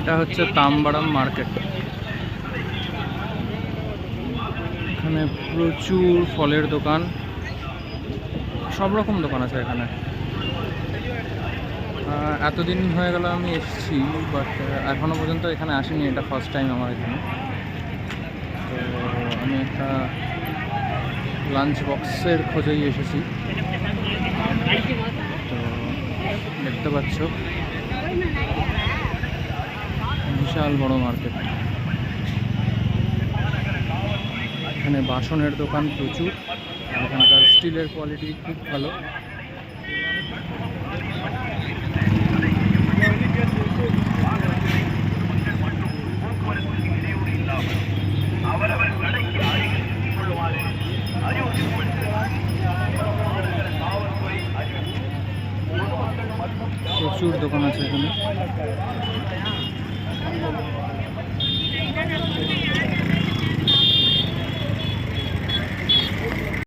এটা হচ্ছে তামবাড়াম মার্কেট। এখানে প্রচুর ফলের দোকান। সব রকম দোকান আছে এখানে। এতদিন হয়ে গেল আমি এসেছি বাট এখনও পর্যন্ত এখানে আসিনি। এটা ফার্স্ট টাইম আমার এখানে। তো আমি একটা লাঞ্চ বক্সের খোঁজেই এসেছি। পাচ্ছ। বিশাল বড় মার্কেট এখানে বাসনের দোকান প্রচুর এখানকার স্টিলের কোয়ালিটি খুব ভালো। প্রচুর দোকান আছে এখানে।